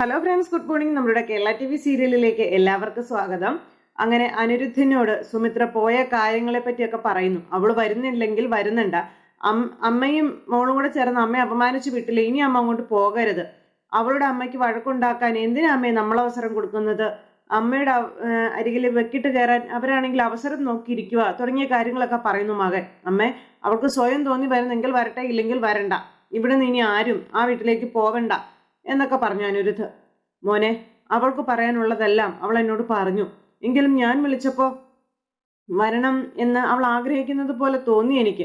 Hello friends good morning നമ്മുടെ Kerala T V സീരിയലിലേക്ക് എല്ലാവർക്കും സ്വാഗതം. അങ്ങനെ അനിരുദ്ധിനോട് സുമിത്ര പോയ കാര്യങ്ങളെ പറ്റിയൊക്കെ പറയുന്നു. അവൾ വരുന്നില്ലെങ്കിൽ വരുന്നുണ്ട്. അമ്മയും മോളും കൂടെ ചേർന്ന് അമ്മയെ അപമാനിച്ച് വിട്ടില്ല? ഇനി അമ്മ അങ്ങോട്ട് പോകരുത്. അവളുടെ അമ്മയ്ക്ക് വഴക്കുണ്ടാക്കാൻ എന്തിനാ അമ്മയെ നമ്മൾ അവസരം കൊടുക്കുന്നത്? അമ്മയുടെ അരികിൽ വെക്കിട്ട് കയറാൻ അവരാണെങ്കിൽ അവസരം നോക്കിയിരിക്കുക തുടങ്ങിയ കാര്യങ്ങളൊക്കെ പറയുന്നു മകൻ. അമ്മ അവൾക്ക് സ്വയം തോന്നി വരുന്നെങ്കിൽ വരട്ടെ ഇല്ലെങ്കിൽ വരണ്ട. ഇവിടെ നിന്ന് ഇനി ആരും ആ വീട്ടിലേക്ക് പോവണ്ട. എന്നൊക്കെ പറഞ്ഞു അനിരുദ്ധ്. മോനെ അവൾക്ക് പറയാനുള്ളതെല്ലാം അവൾ എന്നോട് പറഞ്ഞു. എങ്കിലും ഞാൻ വിളിച്ചപ്പോൾ വരണം എന്ന് അവൾ ആഗ്രഹിക്കുന്നത് പോലെ തോന്നി എനിക്ക്.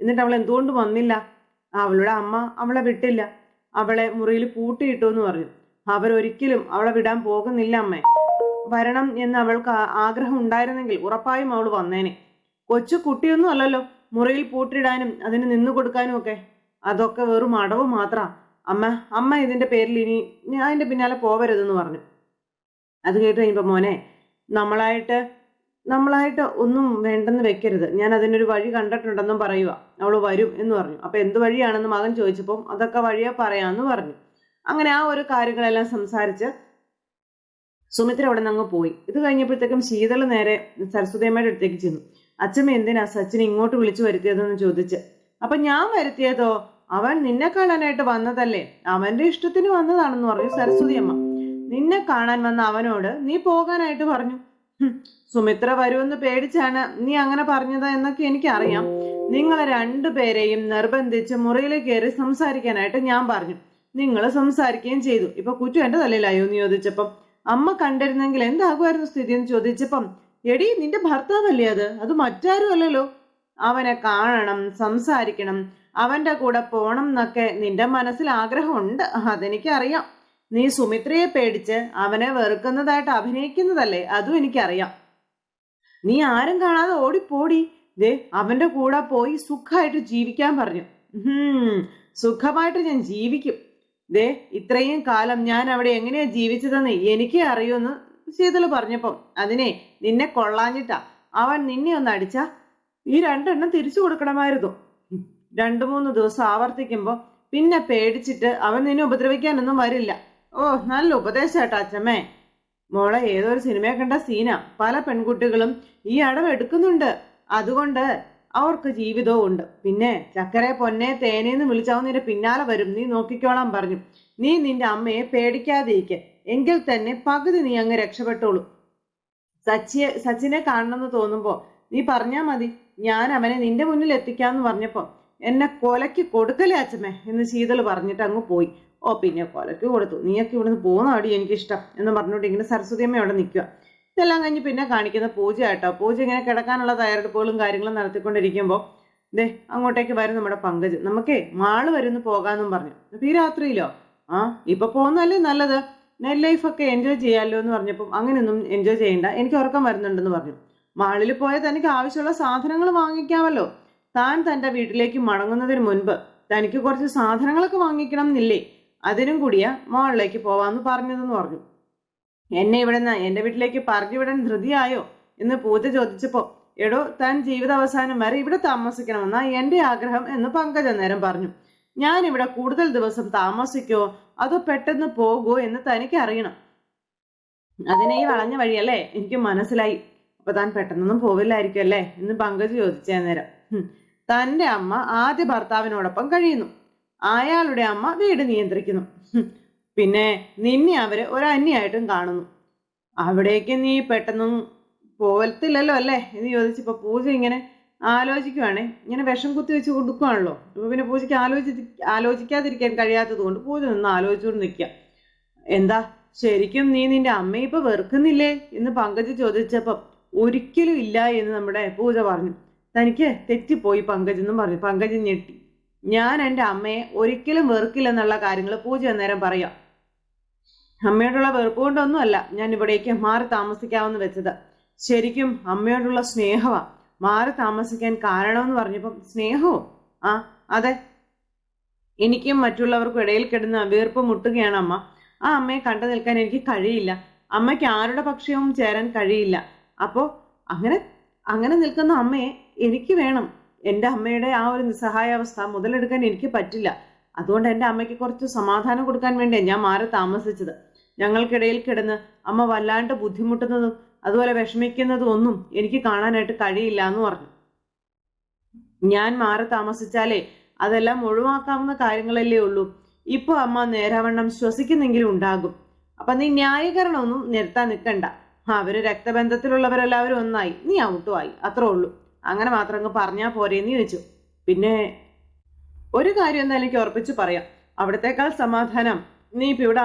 എന്നിട്ട് അവൾ എന്തുകൊണ്ട് വന്നില്ല? അവളുടെ അമ്മ അവളെ വിട്ടില്ല. അവളെ മുറിയിൽ പൂട്ടിയിട്ടു എന്ന് പറഞ്ഞു. അവരൊരിക്കലും അവളെ വിടാൻ പോകുന്നില്ല അമ്മേ. വരണം എന്ന് അവൾക്ക് ആഗ്രഹം ഉണ്ടായിരുന്നെങ്കിൽ ഉറപ്പായും അവൾ വന്നേനെ. കൊച്ചു കുട്ടിയൊന്നും അല്ലല്ലോ. മുറിയിൽ പൂട്ടിയിടാനും അതിന് നിന്നു കൊടുക്കാനും ഒക്കെ. അതൊക്കെ വെറും അടവ് മാത്രാ. അമ്മ അമ്മ ഇതിന്റെ പേരിൽ ഇനി ഞാൻ അതിന്റെ പിന്നാലെ പോവരുതെന്ന് പറഞ്ഞു. അത് കേട്ട് കഴിഞ്ഞപ്പോൾ മോനെ നമ്മളായിട്ട് നമ്മളായിട്ട് ഒന്നും വേണ്ടെന്ന് വെക്കരുത്. ഞാൻ അതിനൊരു വഴി കണ്ടിട്ടുണ്ടെന്നും പറയുക അവൾ വരും എന്ന് പറഞ്ഞു. അപ്പോൾ എന്ത് വഴിയാണെന്ന് മകൻ ചോദിച്ചപ്പോൾ അതൊക്കെ വഴിയാ പറയാമെന്ന് പറഞ്ഞു. അങ്ങനെ ആ ഒരു കാര്യങ്ങളെല്ലാം സംസാരിച്ച് സുമിത്ര അവിടെ നിന്ന് അങ്ങ് പോയി. ഇത് കഴിഞ്ഞപ്പോഴത്തേക്കും ശീതള നേരെ സരസ്വതിയമ്മയുടെ അടുത്തേക്ക് ചെന്നു. അച്ഛമ്മ എന്തിനാ സച്ചിനെ ഇങ്ങോട്ട് വിളിച്ചു വരുത്തിയതെന്ന് ചോദിച്ച്. അപ്പൊ ഞാൻ വരുത്തിയതോ? അവൻ നിന്നെ കാണാനായിട്ട് വന്നതല്ലേ? അവന്റെ ഇഷ്ടത്തിന് വന്നതാണെന്ന് പറഞ്ഞു സരസ്വതി അമ്മ. നിന്നെ കാണാൻ വന്ന അവനോട് നീ പോകാനായിട്ട് പറഞ്ഞു. സുമിത്ര വരുമെന്ന് പേടിച്ചാണ് നീ അങ്ങനെ പറഞ്ഞത് എന്നൊക്കെ എനിക്കറിയാം. നിങ്ങളെ രണ്ടുപേരെയും നിർബന്ധിച്ച് മുറിയിൽ കയറി സംസാരിക്കാനായിട്ട് ഞാൻ പറഞ്ഞു. നിങ്ങൾ സംസാരിക്കുകയും ചെയ്തു. ഇപ്പൊ കുറ്റു എന്റെ തലയിലായോ എന്ന് ചോദിച്ചപ്പം അമ്മ കണ്ടിരുന്നെങ്കിൽ എന്താകുമായിരുന്നു സ്ഥിതി എന്ന് ചോദിച്ചപ്പം എടി നിന്റെ ഭർത്താവല്ലേ അത്? അത് മറ്റാരും അല്ലല്ലോ അവനെ കാണണം സംസാരിക്കണം അവന്റെ കൂടെ പോണം എന്നൊക്കെ നിന്റെ മനസ്സിൽ ആഗ്രഹമുണ്ട്. അതെനിക്കറിയാം. നീ സുമിത്രയെ പേടിച്ച് അവനെ വെറുക്കുന്നതായിട്ട് അഭിനയിക്കുന്നതല്ലേ? അതും എനിക്കറിയാം. നീ ആരും കാണാതെ ഓടിപ്പോടി. ദേ അവന്റെ കൂടെ പോയി സുഖമായിട്ട് ജീവിക്കാൻ പറഞ്ഞു. സുഖമായിട്ട് ഞാൻ ജീവിക്കും. ദേ ഇത്രയും കാലം ഞാൻ അവിടെ എങ്ങനെയാ ജീവിച്ചതെന്ന് എനിക്കേ അറിയുമെന്ന് ശീതൾ പറഞ്ഞപ്പം. അതിനെ നിന്നെ കൊള്ളാഞ്ഞിട്ടാ. അവൻ നിന്നെ ഒന്ന് അടിച്ചാ. ഈ രണ്ടെണ്ണം തിരിച്ചു കൊടുക്കണമായിരുന്നു. രണ്ടു മൂന്ന് ദിവസം ആവർത്തിക്കുമ്പോൾ പിന്നെ പേടിച്ചിട്ട് അവൻ നിന്നെ ഉപദ്രവിക്കാനൊന്നും വരില്ല. ഓ നല്ല ഉപദേശാട്ടാ അച്ഛമ്മേ. മോളെ ഏതൊരു സിനിമയെ കണ്ട സീന. പല പെൺകുട്ടികളും ഈ അടവ് എടുക്കുന്നുണ്ട്. അതുകൊണ്ട് അവർക്ക് ജീവിതവും ഉണ്ട്. പിന്നെ ചക്കരെ പൊന്നെ തേനേന്ന് വിളിച്ചാവും നിന്റെ പിന്നാലെ വരും. നീ നോക്കിക്കോളാം പറഞ്ഞു. നീ നിന്റെ അമ്മയെ പേടിക്കാതിരിക്കെ. എങ്കിൽ തന്നെ പകുതി നീ അങ്ങ് രക്ഷപ്പെട്ടോളൂ. സച്ചിയെ സച്ചിനെ കാണണമെന്ന് തോന്നുമ്പോ നീ പറഞ്ഞാ മതി. ഞാൻ അവനെ നിന്റെ മുന്നിൽ എത്തിക്കാന്ന് പറഞ്ഞപ്പോ എന്നെ കൊലയ്ക്ക് കൊടുക്കലേ അച്ഛമ്മേ? എന്ന് ശീതൾ പറഞ്ഞിട്ട് അങ്ങ് പോയി. ഓ പിന്നെ കൊലയ്ക്ക് കൊടുത്തു. നീയൊക്കെ ഇവിടുന്ന് പോകുന്ന അടി എനിക്കിഷ്ടം എന്ന് പറഞ്ഞുകൊണ്ട് ഇങ്ങനെ സരസ്വതി അമ്മ അവിടെ നിൽക്കുക. ഇതെല്ലാം കഴിഞ്ഞ് പിന്നെ കാണിക്കുന്ന പൂജ കേട്ടോ. പൂജ ഇങ്ങനെ കിടക്കാനുള്ള തയ്യാറെടുപ്പുകളും കാര്യങ്ങളും നടത്തിക്കൊണ്ടിരിക്കുമ്പോൾ ദേ അങ്ങോട്ടേക്ക് വരും നമ്മുടെ പങ്കജ്. നമുക്കേ മാൾ വരുന്ന് പോകാമെന്നും പറഞ്ഞു. ഈ രാത്രിയിലോ? ആ ഇപ്പൊ പോകുന്നല്ലേ നല്ലത്. നൈറ്റ് ലൈഫൊക്കെ എൻജോയ് ചെയ്യാമല്ലോ എന്ന് പറഞ്ഞപ്പം അങ്ങനെയൊന്നും എൻജോയ് ചെയ്യണ്ട. എനിക്ക് ഉറക്കം വരുന്നുണ്ടെന്ന് പറഞ്ഞു. മാളിൽ പോയാൽ തനിക്ക് ആവശ്യമുള്ള സാധനങ്ങൾ വാങ്ങിക്കാമല്ലോ. താൻ തന്റെ വീട്ടിലേക്ക് മടങ്ങുന്നതിന് മുൻപ് തനിക്ക് കുറച്ച് സാധനങ്ങളൊക്കെ വാങ്ങിക്കണം എന്നില്ലേ അതിനും കൂടിയ മോളിലേക്ക് പോവാന്ന് പറഞ്ഞതെന്ന് പറഞ്ഞു. എന്നെ ഇവിടെ നിന്ന് എന്റെ വീട്ടിലേക്ക് പറഞ്ഞു വിടാൻ ധൃതിയായോ? എന്ന് പൂജ ചോദിച്ചപ്പോൾ എടോ താൻ ജീവിതാവസാനം വരെ ഇവിടെ താമസിക്കണമെന്നാ എന്റെ ആഗ്രഹം എന്ന് പങ്കജ നേരം പറഞ്ഞു. ഞാൻ ഇവിടെ കൂടുതൽ ദിവസം താമസിക്കോ? അതോ പെട്ടെന്ന് പോകുമോ എന്ന് തനിക്ക് അറിയണം. അതിനെ ഈ വളഞ്ഞ വഴിയല്ലേ? എനിക്ക് മനസ്സിലായി. അപ്പൊ താൻ പെട്ടെന്നൊന്നും പോവില്ലായിരിക്കും അല്ലേ? എന്ന് പങ്കജ് ചോദിച്ചേ നേരം. തന്റെ അമ്മ ആദ്യ ഭർത്താവിനോടൊപ്പം കഴിയുന്നു. അയാളുടെ അമ്മ വീട് നിയന്ത്രിക്കുന്നു. പിന്നെ നിന്നെ അവർ ഒരു അന്യായിട്ടും കാണുന്നു. അവിടേക്ക് നീ പെട്ടെന്നും പോലത്തില്ലല്ലോ അല്ലേ? എന്ന് ചോദിച്ചപ്പോ പൂജ ഇങ്ങനെ ആലോചിക്കുവാണേ. ഇങ്ങനെ വിഷം കുത്തി വെച്ച് കൊടുക്കുവാണല്ലോ. അപ്പൊ പിന്നെ പൂജയ്ക്ക് ആലോചി ആലോചിക്കാതിരിക്കാൻ കഴിയാത്തത് കൊണ്ട് പൂജ നിന്ന് ആലോചിച്ചുകൊണ്ട് നിൽക്കുക. എന്താ? ശരിക്കും നീ നിന്റെ അമ്മയെ ഇപ്പൊ വെറുക്കുന്നില്ലേ? എന്ന് പങ്കജ് ചോദിച്ചപ്പം ഒരിക്കലും ഇല്ല എന്ന് നമ്മുടെ പൂജ പറഞ്ഞു. തനിക്ക് തെറ്റിപ്പോയി പങ്കജ് എന്നും പറഞ്ഞു. പങ്കജ് ഞെട്ടി. ഞാൻ എന്റെ അമ്മയെ ഒരിക്കലും വെറുക്കില്ലെന്നുള്ള കാര്യങ്ങൾ പൂജ അന്നേരം പറയാം. അമ്മയോടുള്ള വെറുപ്പ് കൊണ്ടൊന്നുമല്ല ഞാൻ ഇവിടേക്ക് മാറി താമസിക്കാമെന്ന് വെച്ചത്. ശരിക്കും അമ്മയോടുള്ള സ്നേഹമാണ് മാറി താമസിക്കാൻ കാരണമെന്ന് പറഞ്ഞപ്പം സ്നേഹവും ആ അതെ. എനിക്കും മറ്റുള്ളവർക്കും ഇടയിൽ കിടന്ന് വീർപ്പ് മുട്ടുകയാണ് അമ്മ. ആ അമ്മയെ കണ്ടു നിൽക്കാൻ എനിക്ക് കഴിയില്ല. അമ്മയ്ക്ക് ആരുടെ പക്ഷവും ചേരാൻ കഴിയില്ല. അപ്പോൾ അങ്ങനെ അങ്ങനെ നിൽക്കുന്ന അമ്മയെ എനിക്ക് വേണം. എന്റെ അമ്മയുടെ ആ ഒരു നിസ്സഹായാവസ്ഥ മുതലെടുക്കാൻ എനിക്ക് പറ്റില്ല. അതുകൊണ്ട് എന്റെ അമ്മയ്ക്ക് കുറച്ച് സമാധാനം കൊടുക്കാൻ വേണ്ടിയാണ് ഞാൻ മാറി താമസിച്ചത്. ഞങ്ങൾക്കിടയിൽ കിടന്ന് അമ്മ വല്ലാണ്ട് ബുദ്ധിമുട്ടുന്നതും അതുപോലെ വിഷമിക്കുന്നതും ഒന്നും എനിക്ക് കാണാനായിട്ട് കഴിയില്ല എന്ന് പറഞ്ഞു. ഞാൻ മാറി താമസിച്ചാലേ അതെല്ലാം ഒഴിവാക്കാവുന്ന കാര്യങ്ങളല്ലേ ഉള്ളൂ. ഇപ്പൊ അമ്മ നേരാവണ്ണം ശ്വസിക്കുന്നെങ്കിലും ഉണ്ടാകും. അപ്പൊ നീ ന്യായീകരണമൊന്നും നിരത്താൻ നിൽക്കണ്ട. അവർ രക്തബന്ധത്തിലുള്ളവരെല്ലാവരും ഒന്നായി. നീ ഔട്ടുമായി അത്രേ ഉള്ളൂ. അങ്ങനെ മാത്രം അങ്ങ് പറഞ്ഞാൽ പോരേന്ന് ചോദിച്ചു. പിന്നെ ഒരു കാര്യം എന്നാലും എനിക്ക് ഉറപ്പിച്ച് പറയാം. അവിടത്തേക്കാൾ സമാധാനം. നീ ഇപ്പം ഇവിടെ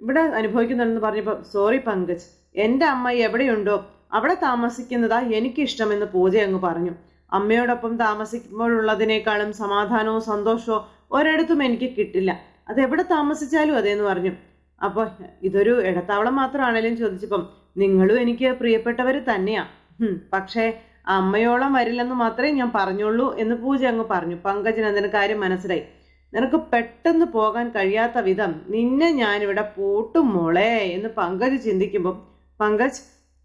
ഇവിടെ അനുഭവിക്കുന്നുണ്ടെന്ന് പറഞ്ഞപ്പോൾ സോറി പങ്കജ്. എന്റെ അമ്മ എവിടെയുണ്ടോ അവിടെ താമസിക്കുന്നതാ എനിക്കിഷ്ടമെന്ന് പൂജ അങ്ങ് പറഞ്ഞു. അമ്മയോടൊപ്പം താമസിക്കുമ്പോഴുള്ളതിനേക്കാളും സമാധാനവും സന്തോഷവും ഒരിടത്തും എനിക്ക് കിട്ടില്ല. അതെവിടെ താമസിച്ചാലും അതേന്ന് പറഞ്ഞു. അപ്പോൾ ഇതൊരു ഇടത്താവളം മാത്രമാണേലും ചോദിച്ചപ്പം നിങ്ങളും എനിക്ക് പ്രിയപ്പെട്ടവർ തന്നെയാണ് പക്ഷേ അമ്മയോളം വരില്ലെന്ന് മാത്രമേ ഞാൻ പറഞ്ഞുള്ളൂ എന്ന് പൂജ അങ്ങ് പറഞ്ഞു. പങ്കജന് അതിന് കാര്യം മനസ്സിലായി. നിനക്ക് പെട്ടെന്ന് പോകാൻ കഴിയാത്ത വിധം നിന്നെ ഞാനിവിടെ പൂട്ടും മോളെ എന്ന് പങ്കജ് ചിന്തിക്കുമ്പോൾ പങ്കജ്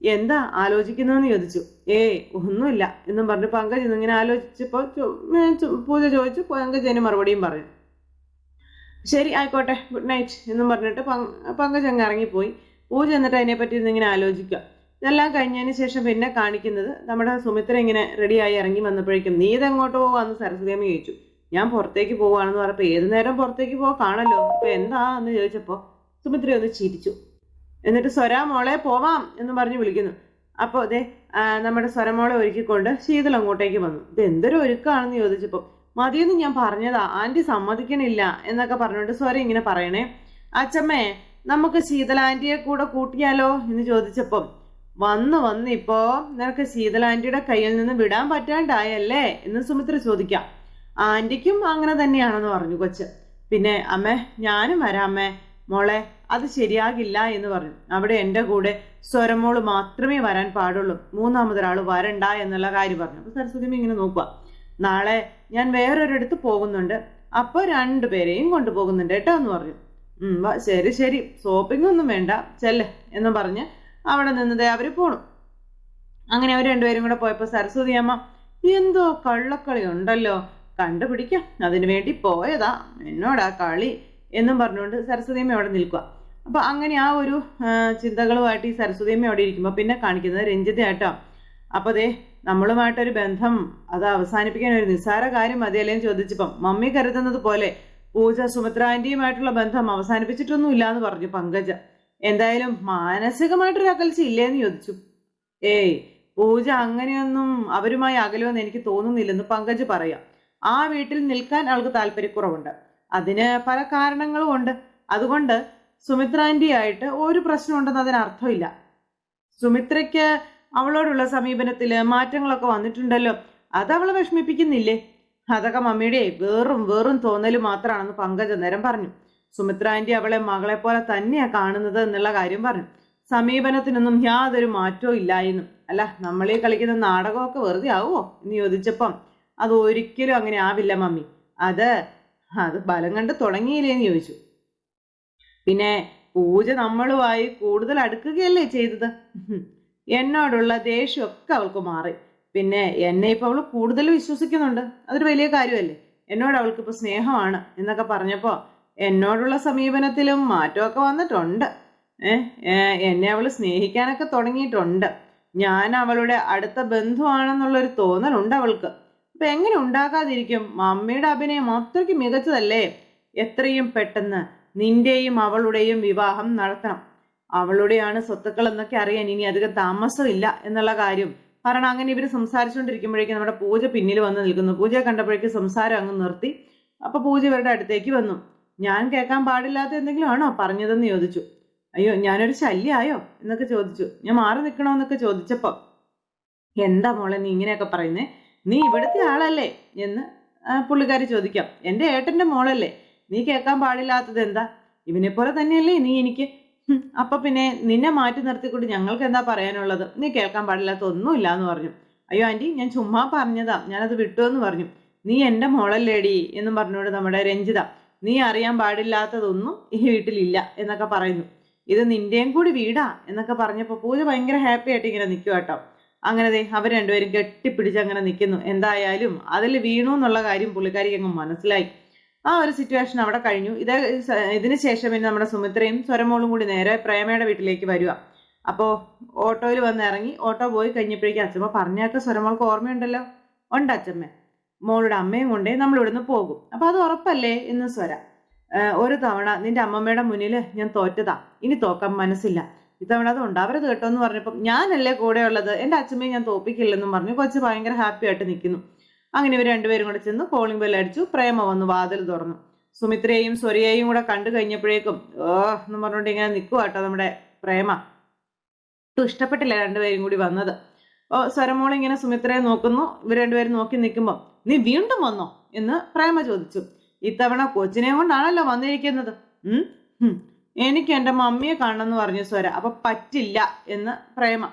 എന്താ ആലോചിക്കുന്നതെന്ന് ചോദിച്ചു. ഏ ഒന്നുമില്ല എന്നും പറഞ്ഞു പങ്കജ് ഇങ്ങനെ ആലോചിച്ചപ്പോൾ പൂജ ചോദിച്ചു. പങ്കജ് അതിന് മറുപടിയും പറഞ്ഞു. ശരി ആയിക്കോട്ടെ ഗുഡ് നൈറ്റ് എന്നും പറഞ്ഞിട്ട് പങ്ക- പങ്കജ് അങ്ങ് ഇറങ്ങിപ്പോയി. പൂജ എന്നിട്ട് അതിനെപ്പറ്റി ഇന്നിങ്ങനെ ആലോചിക്കുക. ഇതെല്ലാം കഴിഞ്ഞതിന് ശേഷം പിന്നെ കാണിക്കുന്നത് നമ്മുടെ സുമിത്ര ഇങ്ങനെ റെഡിയായി ഇറങ്ങി വന്നപ്പോഴേക്കും നീ ഇതെങ്ങോട്ട് പോവാന്ന് സരസ്വതിയമ്മ ചോദിച്ചു. ഞാൻ പുറത്തേക്ക് പോവാണെന്ന് പറഞ്ഞപ്പോൾ ഏത് നേരം പുറത്തേക്ക് പോവാ? കാണല്ലോ. അപ്പൊ എന്താ? എന്ന് ചോദിച്ചപ്പോൾ സുമിത്ര ഒന്ന് ചിരിച്ചു. എന്നിട്ട് സ്വരാ മോളെ പോവാം എന്ന് പറഞ്ഞ് വിളിക്കുന്നു. അപ്പോൾ അതെ നമ്മുടെ സ്വരമോളെ ഒരുക്കിക്കൊണ്ട് ശീതൾ അങ്ങോട്ടേക്ക് വന്നു. ഇത് എന്തൊരു ഒരുക്കാണെന്ന് ചോദിച്ചപ്പോൾ മതിയെന്ന് ഞാൻ പറഞ്ഞതാ. ആന്റി സമ്മതിക്കണില്ല എന്നൊക്കെ പറഞ്ഞുകൊണ്ട് സ്വര ഇങ്ങനെ പറയണേ. അച്ചമ്മേ നമുക്ക് ശീതള ആന്റിയെ കൂടെ കൂട്ടിയാലോ? എന്ന് ചോദിച്ചപ്പം വന്ന് വന്ന് ഇപ്പോ നിനക്ക് ശീതള ആന്റിയുടെ കയ്യിൽ നിന്ന് വിടാൻ പറ്റാണ്ടായല്ലേ എന്ന് സുമിത്ര ചോദിക്കാം. ആന്റിക്കും അങ്ങനെ തന്നെയാണെന്ന് പറഞ്ഞു കൊച്ച്. പിന്നെ അമ്മേ ഞാനും വരാമേ മോളെ അത് ശരിയാകില്ല എന്ന് പറഞ്ഞു. അവിടെ എന്റെ കൂടെ സ്വരമോൾ മാത്രമേ വരാൻ പാടുള്ളൂ. മൂന്നാമതൊരാൾ വരണ്ട എന്നുള്ള കാര്യം പറഞ്ഞു. അപ്പൊ സരസ്വതി ഇങ്ങനെ നോക്കുക നാളെ ഞാൻ വേറൊരിടത്ത് പോകുന്നുണ്ട്. അപ്പോൾ രണ്ടുപേരെയും കൊണ്ടുപോകുന്നുണ്ട് കേട്ടോ എന്ന് പറഞ്ഞു. ശരി ശരി. ഷോപ്പിംഗ് ഒന്നും വേണ്ട. ചെല്ല് എന്ന് പറഞ്ഞ് അവിടെ നിന്നതേ അവർ പോണു. അങ്ങനെ അവർ രണ്ടുപേരും കൂടെ പോയപ്പോൾ സരസ്വതി അമ്മ എന്തോ കള്ളക്കളി ഉണ്ടല്ലോ കണ്ടുപിടിക്കാം. അതിനു വേണ്ടി പോയതാ എന്നോടാ കളി എന്നും പറഞ്ഞുകൊണ്ട് സരസ്വതി അമ്മ അവിടെ നിൽക്കുക അപ്പൊ അങ്ങനെ ആ ഒരു ചിന്തകളുമായിട്ട് ഈ സരസ്വതി അമ്മ അവിടെ ഇരിക്കുമ്പോൾ പിന്നെ കാണിക്കുന്നത് രഞ്ജിതയാട്ടോ അപ്പൊ ദേ നമ്മളുമായിട്ടൊരു ബന്ധം അത് അവസാനിപ്പിക്കാൻ ഒരു നിസ്സാര കാര്യം മതിയല്ലേ എന്ന് ചോദിച്ചപ്പം മമ്മി കരുതുന്നത് പോലെ പൂജ സുമിത്ര ആന്റിയുമായിട്ടുള്ള ബന്ധം അവസാനിപ്പിച്ചിട്ടൊന്നും ഇല്ല എന്ന് പറഞ്ഞു പങ്കജ. എന്തായാലും മാനസികമായിട്ടൊരു അകൽച്ച ഇല്ലേന്ന് ചോദിച്ചു. ഏയ് പൂജ അങ്ങനെയൊന്നും അവരുമായി അകലുമെന്ന് എനിക്ക് തോന്നുന്നില്ലെന്ന് പങ്കജ് പറയാം. ആ വീട്ടിൽ നിൽക്കാൻ അവൾക്ക് താല്പര്യക്കുറവുണ്ട്. അതിന് പല കാരണങ്ങളും ഉണ്ട്. അതുകൊണ്ട് സുമിത്ര ആയിട്ട് ഒരു പ്രശ്നമുണ്ടെന്ന് അതിന് അർത്ഥമില്ല. സുമിത്രയ്ക്ക് അവളോടുള്ള സമീപനത്തിൽ മാറ്റങ്ങളൊക്കെ വന്നിട്ടുണ്ടല്ലോ. അത് അവളെ വിഷമിപ്പിക്കുന്നില്ലേ? അതൊക്കെ മമ്മിയുടെ വേറും വേറും തോന്നൽ മാത്രമാണെന്ന് പങ്കജ് നേരം പറഞ്ഞു. സുമിത്ര ആന്റി അവളെ മകളെ പോലെ തന്നെയാ കാണുന്നത് എന്നുള്ള കാര്യം പറഞ്ഞു. സമീപനത്തിനൊന്നും യാതൊരു മാറ്റവും ഇല്ലായിരുന്നു അല്ല നമ്മളീ കളിക്കുന്ന നാടകമൊക്കെ വെറുതെ ആവുമോ എന്ന് ചോദിച്ചപ്പം അത് ഒരിക്കലും അങ്ങനെ ആവില്ല മമ്മി. അത് അത് ബലം കണ്ട് തുടങ്ങിയില്ലേന്ന് ചോദിച്ചു. പിന്നെ പൂജ നമ്മളുമായി കൂടുതൽ അടുക്കുകയല്ലേ ചെയ്തത്? എന്നോടുള്ള ദേഷ്യമൊക്കെ അവൾക്ക് മാറി. പിന്നെ എന്നെ ഇപ്പൊ അവൾ കൂടുതൽ വിശ്വസിക്കുന്നുണ്ട്. അതൊരു വലിയ കാര്യമല്ലേ? എന്നോട് അവൾക്ക് ഇപ്പൊ സ്നേഹമാണ് എന്നൊക്കെ പറഞ്ഞപ്പോ എന്നോടുള്ള സമീപനത്തിലും മാറ്റമൊക്കെ വന്നിട്ടുണ്ട്. എന്നെ അവൾ സ്നേഹിക്കാനൊക്കെ തുടങ്ങിയിട്ടുണ്ട്. ഞാൻ അവളുടെ അടുത്ത ബന്ധുവാണെന്നുള്ളൊരു തോന്നലുണ്ട് അവൾക്ക്. അപ്പൊ എങ്ങനെ ഉണ്ടാകാതിരിക്കും? മമ്മിയുടെ അഭിനയം അത്രയ്ക്ക് മികച്ചതല്ലേ? എത്രയും പെട്ടെന്ന് നിന്റെയും അവളുടെയും വിവാഹം നടത്തണം. അവളുടെയാണ് സ്വത്തുക്കൾ എന്നൊക്കെ അറിയാൻ ഇനി അധികം താമസമില്ല എന്നുള്ള കാര്യം. കാരണം അങ്ങനെ ഇവർ സംസാരിച്ചുകൊണ്ടിരിക്കുമ്പോഴേക്കും നമ്മുടെ പൂജ പിന്നിൽ വന്ന് നിൽക്കുന്നു. പൂജയെ കണ്ടപ്പോഴേക്കും സംസാരം അങ്ങ് നിർത്തി. അപ്പൊ പൂജ ഇവരുടെ അടുത്തേക്ക് വന്നു. ഞാൻ കേൾക്കാൻ പാടില്ലാത്ത എന്തെങ്കിലും ആണോ പറഞ്ഞതെന്ന് ചോദിച്ചു. അയ്യോ ഞാനൊരു ശല്യമായോ എന്നൊക്കെ ചോദിച്ചു. ഞാൻ മാറി നിൽക്കണോന്നൊക്കെ ചോദിച്ചപ്പോ എന്താ മോളെ നീ ഇങ്ങനെയൊക്കെ പറയുന്നേ? നീ ഇവിടുത്തെ ആളല്ലേ? എന്ന് പുള്ളിക്കാരി ചോദിക്കാം. എന്റെ ഏട്ടന്റെ മോളല്ലേ? നീ കേൾക്കാൻ പാടില്ലാത്തത് എന്താ? ഇവനെ പോലെ തന്നെയല്ലേ നീ എനിക്ക്? അപ്പൊ പിന്നെ നിന്നെ മാറ്റി നിർത്തിക്കൊണ്ട് ഞങ്ങൾക്ക് എന്താ പറയാനുള്ളത്? നീ കേൾക്കാൻ പാടില്ലാത്ത ഒന്നുമില്ല എന്ന് പറഞ്ഞു. അയ്യോ ആന്റി ഞാൻ ചുമ്മാ പറഞ്ഞതാ. ഞാനത് വിട്ടു എന്ന് പറഞ്ഞു. നീ എന്റെ മോളല്ലേടി എന്നും പറഞ്ഞുകൊണ്ട് നമ്മുടെ രഞ്ജിത നീ അറിയാൻ പാടില്ലാത്തതൊന്നും ഈ വീട്ടിലില്ല എന്നൊക്കെ പറയുന്നു. ഇത് നിന്റെയും കൂടി വീടാ എന്നൊക്കെ പറഞ്ഞപ്പോൾ പൂജ ഭയങ്കര ഹാപ്പി ആയിട്ട് ഇങ്ങനെ നിൽക്കുക കേട്ടോ അങ്ങനെ ദേ അവർ രണ്ടുപേരും കെട്ടിപ്പിടിച്ച് അങ്ങനെ നിൽക്കുന്നു എന്തായാലും അതിൽ വീണു എന്നുള്ള കാര്യം പുള്ളിക്കാരിക്ക് അങ്ങ് മനസ്സിലായി. ആ ഒരു സിറ്റുവേഷൻ അവിടെ കഴിഞ്ഞു. ഇത് ഇതിന് ശേഷം പിന്നെ നമ്മുടെ സുമിത്രയും സ്വരമോളും കൂടി നേരെ പ്രേമയുടെ വീട്ടിലേക്ക് വരിക അപ്പോൾ ഓട്ടോയിൽ വന്ന് ഇറങ്ങി ഓട്ടോ പോയി കഴിഞ്ഞപ്പോഴേക്കും അച്ഛമ്മ പറഞ്ഞൊക്കെ സ്വരമോൾക്ക് ഓർമ്മയുണ്ടല്ലോ? ഉണ്ട് അച്ഛമ്മ മോളുടെ അമ്മയും കൊണ്ടേ നമ്മൾ ഇവിടുന്ന് പോകും. അപ്പൊ അത് ഉറപ്പല്ലേ? എന്ന് സ്വര. ഒരു തവണ നിന്റെ അമ്മമ്മയുടെ മുന്നിൽ ഞാൻ തോറ്റതാ. ഇനി തോക്കാൻ മനസ്സില്ല. ഇത്തവണ അത് ഉണ്ടാവരുത് കേട്ടോ എന്ന് പറഞ്ഞപ്പം ഞാനല്ലേ കൂടെ ഉള്ളത്? എന്റെ അച്ഛമ്മയെ ഞാൻ തോപ്പിക്കില്ലെന്നും പറഞ്ഞു. കൊച്ച് ഭയങ്കര ഹാപ്പി ആയിട്ട് നിൽക്കുന്നു അങ്ങനെ ഇവർ രണ്ടുപേരും കൂടെ ചെന്ന് കോളിംഗ് ബെൽ അടിച്ചു. പ്രേമ വന്ന് വാതിൽ തുറന്നു. സുമിത്രയെയും സ്വരിയെയും കൂടെ കണ്ടു കഴിഞ്ഞപ്പോഴേക്കും ഓ എന്ന് പറഞ്ഞുകൊണ്ട് ഇങ്ങനെ നിൽക്കുക കേട്ടോ നമ്മുടെ പ്രേമ. ഇഷ്ടപ്പെട്ടില്ല രണ്ടുപേരും കൂടി വന്നത്. സ്വരമോൾ ഇങ്ങനെ സുമിത്രയെ നോക്കുന്നു. ഇവർ രണ്ടുപേരും നോക്കി നിൽക്കുമ്പോൾ നീ വീണ്ടും വന്നോ? എന്ന് പ്രേമ ചോദിച്ചു. ഇത്തവണ കൊച്ചിനെ കൊണ്ടാണല്ലോ വന്നിരിക്കുന്നത്. എനിക്ക് എന്റെ മമ്മിയെ കാണണം എന്ന് പറഞ്ഞു സ്വര. അപ്പൊ പറ്റില്ല എന്ന് പ്രേമ.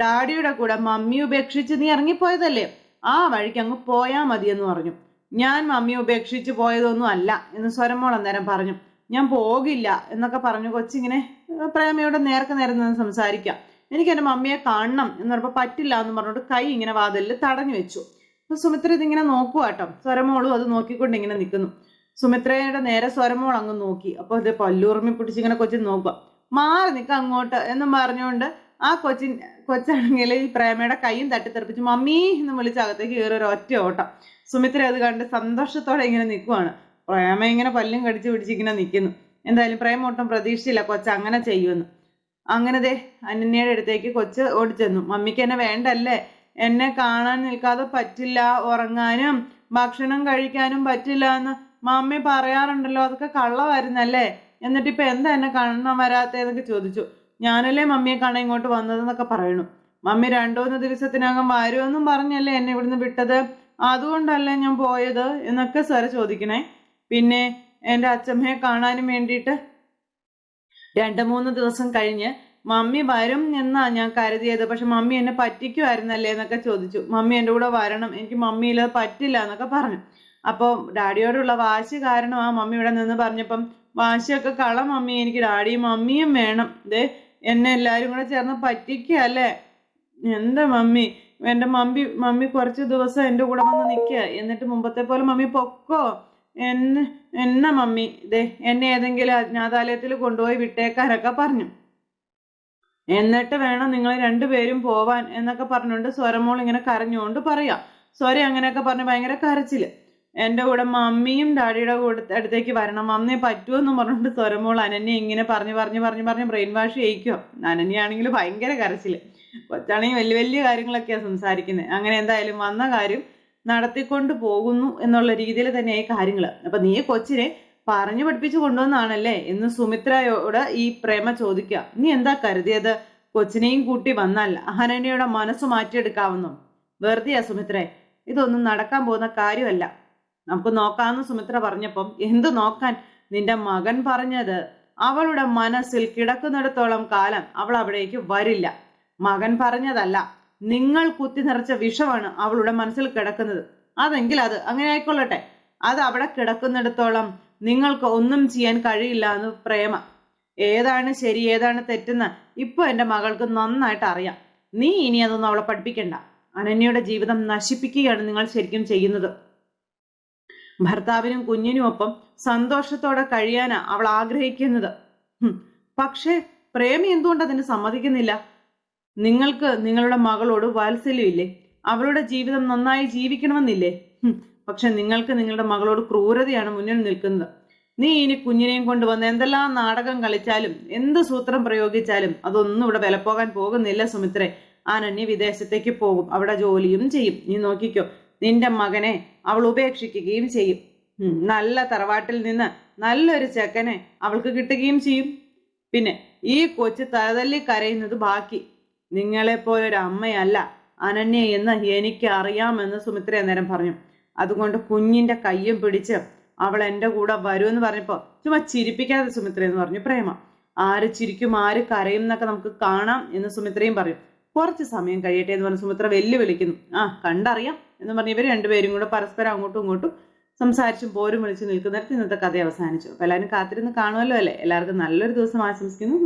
ഡാഡിയുടെ കൂടെ മമ്മി ഉപേക്ഷിച്ച് നീ ഇറങ്ങിപ്പോയതല്ലേ? ആ വഴിക്ക് അങ്ങ് പോയാ മതി എന്ന് പറഞ്ഞു. ഞാൻ മമ്മി ഉപേക്ഷിച്ച് പോയതൊന്നും അല്ല എന്ന് സ്വരമോൾ അന്നേരം പറഞ്ഞു. ഞാൻ പോകില്ല എന്നൊക്കെ പറഞ്ഞു കൊച്ചിങ്ങനെ പ്രേമയോട് നേർക്ക് നേരെ നിന്ന് സംസാരിക്കാം. എനിക്ക് എന്റെ മമ്മിയെ കാണണം എന്ന് പറഞ്ഞപ്പോൾ പറ്റില്ല എന്ന് പറഞ്ഞുകൊണ്ട് കൈ ഇങ്ങനെ വാതിലിൽ തടഞ്ഞു വെച്ചു. അപ്പൊ സുമിത്ര ഇതിങ്ങനെ നോക്കുക കേട്ടോ. സ്വരമോളും അത് നോക്കിക്കൊണ്ട് ഇങ്ങനെ നിൽക്കുന്നു സുമിത്രയുടെ നേരെ സ്വരമോൾ അങ്ങ് നോക്കി. അപ്പൊ ഇത് പല്ലൂർമ്മി പിടിച്ച് ഇങ്ങനെ കൊച്ചിൻ നോക്കുക മാറി നിൽക്കുക അങ്ങോട്ട് എന്നും പറഞ്ഞുകൊണ്ട് ആ കൊച്ചിൻ കൊച്ചാണെങ്കിൽ ഈ പ്രേമയുടെ കൈയും തട്ടിത്തെറിപ്പിച്ച് മമ്മി എന്ന് വിളിച്ച് അകത്തേക്ക് കയറി ഒരു ഒറ്റ ഓട്ടം. സുമിത്ര അത് കണ്ട് സന്തോഷത്തോടെ ഇങ്ങനെ നിൽക്കുവാണ് പ്രേമ ഇങ്ങനെ പല്ലും കടിച്ച് പിടിച്ച് ഇങ്ങനെ നിൽക്കുന്നു എന്തായാലും പ്രേമ ഒട്ടും പ്രതീക്ഷയില്ല കൊച്ചങ്ങനെ ചെയ്യുമെന്ന്. അങ്ങനെ ദേ അനന്യയുടെ അടുത്തേക്ക് കൊച്ച് ഓടിച്ചെന്നു. മമ്മിക്ക് എന്നെ വേണ്ടല്ലേ? എന്നെ കാണാൻ നിൽക്കാതെ പറ്റില്ല ഉറങ്ങാനും ഭക്ഷണം കഴിക്കാനും പറ്റില്ല എന്ന് മമ്മി പറയാറുണ്ടല്ലോ അതൊക്കെ കള്ളമായിരുന്നല്ലേ എന്നിട്ട് ഇപ്പൊ എന്താ എന്നെ കാണാൻ വരാത്തേന്നൊക്കെ ചോദിച്ചു. ഞാനല്ലേ മമ്മിയെ കാണാൻ ഇങ്ങോട്ട് വന്നതെന്നൊക്കെ പറയണു മമ്മി രണ്ടു മൂന്ന് ദിവസത്തിനകം വരുമെന്നും പറഞ്ഞല്ലേ എന്നെ ഇവിടുന്ന് വിട്ടത്? അതുകൊണ്ടല്ലേ ഞാൻ പോയത്? എന്നൊക്കെ സാറ് ചോദിക്കണേ. പിന്നെ എന്റെ അച്ഛമ്മയെ കാണാനും വേണ്ടിയിട്ട് രണ്ട് മൂന്ന് ദിവസം കഴിഞ്ഞ് മമ്മി വരും എന്നാ ഞാൻ കരുതിയത്. പക്ഷെ മമ്മി എന്നെ പറ്റിക്കുമായിരുന്നല്ലേ എന്നൊക്കെ ചോദിച്ചു. മമ്മി എന്റെ കൂടെ വരണം. എനിക്ക് മമ്മിയില്ലാതെ പറ്റില്ല എന്നൊക്കെ പറഞ്ഞു. അപ്പോൾ ഡാഡിയോടുള്ള വാശി കാരണം ആ മമ്മി ഇവിടെ നിന്ന് പറഞ്ഞപ്പം വാശിയൊക്കെ കള മമ്മി. എനിക്ക് ഡാഡിയും മമ്മിയും വേണം. ദേ എന്നെ എല്ലാവരും കൂടെ ചേർന്ന് പറ്റിക്കല്ലേ എന്താ മമ്മി? എന്റെ മമ്മി മമ്മി കുറച്ച് ദിവസം എന്റെ കൂടെ വന്ന് നിൽക്കുക. എന്നിട്ട് മുമ്പത്തെ പോലെ മമ്മി പൊക്കോ? എന്നെ എന്ന മമ്മി? ദേ എന്നെ ഏതെങ്കിലും അജ്ഞാതാലയത്തിൽ കൊണ്ടുപോയി വിട്ടേക്കാനൊക്കെ പറഞ്ഞു. എന്നിട്ട് വേണം നിങ്ങൾ രണ്ടുപേരും പോവാൻ എന്നൊക്കെ പറഞ്ഞുകൊണ്ട് സ്വരമോൾ ഇങ്ങനെ കരഞ്ഞുകൊണ്ട് പറയാം. സ്വര അങ്ങനെയൊക്കെ പറഞ്ഞ് ഭയങ്കര കരച്ചിൽ. എന്റെ കൂടെ മമ്മിയും ഡാഡിയുടെ കൂടെ അടുത്തേക്ക് വരണം. മമ്മിയെ പറ്റുമെന്ന് പറഞ്ഞുകൊണ്ട് സ്വരമോൾ അനന്യ ഇങ്ങനെ പറഞ്ഞു പറഞ്ഞു പറഞ്ഞു പറഞ്ഞ് ബ്രെയിൻ വാഷ് ചെയ്യിക്കോ അനന്യാണെങ്കിൽ ഭയങ്കര കരച്ചിൽ. കൊച്ചാണെങ്കിൽ വലിയ വലിയ കാര്യങ്ങളൊക്കെയാണ് സംസാരിക്കുന്നത് അങ്ങനെ എന്തായാലും വന്ന കാര്യം നടത്തിക്കൊണ്ട് പോകുന്നു എന്നുള്ള രീതിയിൽ തന്നെയായി കാര്യങ്ങൾ. അപ്പൊ നീ കൊച്ചിനെ പറഞ്ഞു പഠിപ്പിച്ചു കൊണ്ടുവന്നാണല്ലേ എന്ന് സുമിത്രയോട് ഈ പ്രേമ ചോദിക്കുക. നീ എന്താ കരുതിയത്? കൊച്ചിനെയും കൂട്ടി വന്നാൽ അഹനനയുടെ മനസ്സ് മാറ്റിയെടുക്കാവുന്നു? വെറുതെയാ സുമിത്രേ. ഇതൊന്നും നടക്കാൻ പോകുന്ന കാര്യമല്ല. നമുക്ക് നോക്കാമെന്ന് സുമിത്ര പറഞ്ഞപ്പം എന്ത് നോക്കാൻ? നിന്റെ മകൻ പറഞ്ഞത് അവളുടെ മനസ്സിൽ കിടക്കുന്നിടത്തോളം കാലം അവൾ അവിടേക്ക് വരില്ല. മകൻ പറഞ്ഞതല്ല. നിങ്ങൾ കുത്തി നിറച്ച വിഷമാണ് അവളുടെ മനസ്സിൽ കിടക്കുന്നത്. അതെങ്കിൽ അത് അങ്ങനെ ആയിക്കൊള്ളട്ടെ. അത് അവിടെ കിടക്കുന്നിടത്തോളം നിങ്ങൾക്ക് ഒന്നും ചെയ്യാൻ കഴിയില്ല എന്ന് പ്രേമ. ഏതാണ് ശരി ഏതാണ് തെറ്റെന്ന് ഇപ്പൊ എന്റെ മകൾക്ക് നന്നായിട്ട് അറിയാം. നീ ഇനി അതൊന്നും അവളെ പഠിപ്പിക്കണ്ട. അനന്യയുടെ ജീവിതം നശിപ്പിക്കുകയാണ് നിങ്ങൾ ശരിക്കും ചെയ്യുന്നത്. ഭർത്താവിനും കുഞ്ഞിനുമൊപ്പം സന്തോഷത്തോടെ കഴിയാനാ അവൾ ആഗ്രഹിക്കുന്നത്. പക്ഷേ പ്രേമി എന്തുകൊണ്ട് അതിന് സമ്മതിക്കുന്നില്ല? നിങ്ങൾക്ക് നിങ്ങളുടെ മകളോട് വാത്സല്യമില്ലേ? അവളുടെ ജീവിതം നന്നായി ജീവിക്കണമെന്നില്ലേ? പക്ഷെ നിങ്ങൾക്ക് നിങ്ങളുടെ മകളോട് ക്രൂരതയാണ് മുന്നിൽ നിൽക്കുന്നത്. നീ ഇനി കുഞ്ഞിനെയും കൊണ്ടുവന്ന് എന്തെല്ലാം നാടകം കളിച്ചാലും എന്ത് സൂത്രം പ്രയോഗിച്ചാലും അതൊന്നും ഇവിടെ വിലപ്പോകാൻ പോകുന്നില്ല സുമിത്രേ. അനന്യ വിദേശത്തേക്ക് പോകും. അവിടെ ജോലിയും ചെയ്യും. നീ നോക്കിക്കോ. നിന്റെ മകനെ അവൾ ഉപേക്ഷിക്കുകയും ചെയ്യും. നല്ല തറവാട്ടിൽ നിന്ന് നല്ലൊരു ചെക്കനെ അവൾക്ക് കിട്ടുകയും ചെയ്യും. പിന്നെ ഈ കൊച്ചു തലതല്ലി കരയുന്നത് ബാക്കി. നിങ്ങളെപ്പോലൊരു അമ്മയല്ല അനന്യ എന്ന് എനിക്ക് അറിയാമെന്ന് സുമിത്ര അന്നേരം പറഞ്ഞു. അതുകൊണ്ട് കുഞ്ഞിന്റെ കയ്യും പിടിച്ച് അവൾ എന്റെ കൂടെ എന്ന് പറഞ്ഞപ്പോൾ ചുമ്മാ ചിരിപ്പിക്കാതെ സുമിത്ര എന്ന് പറഞ്ഞു. പ്രേമ ആര് ചിരിക്കും ആര് കരയും എന്നൊക്കെ നമുക്ക് കാണാം എന്ന് സുമിത്രയും പറയും കുറച്ച് സമയം കഴിയട്ടെ എന്ന് പറഞ്ഞ് സുമിത്ര വെല്ലുവിളിക്കുന്നു. ആ കണ്ടറിയാം എന്ന് പറഞ്ഞ് ഇവർ രണ്ടുപേരും കൂടെ പരസ്പരം അങ്ങോട്ടും ഇങ്ങോട്ടും സംസാരിച്ചും പോരും വിളിച്ച് നിൽക്കുന്നിടത്ത് ഇന്നത്തെ കഥ അവസാനിച്ചു. അപ്പോൾ എല്ലാവരും കാത്തിരുന്ന് കാണുമല്ലോ അല്ലേ? എല്ലാവർക്കും നല്ലൊരു ദിവസം ആശംസിക്കുന്നു.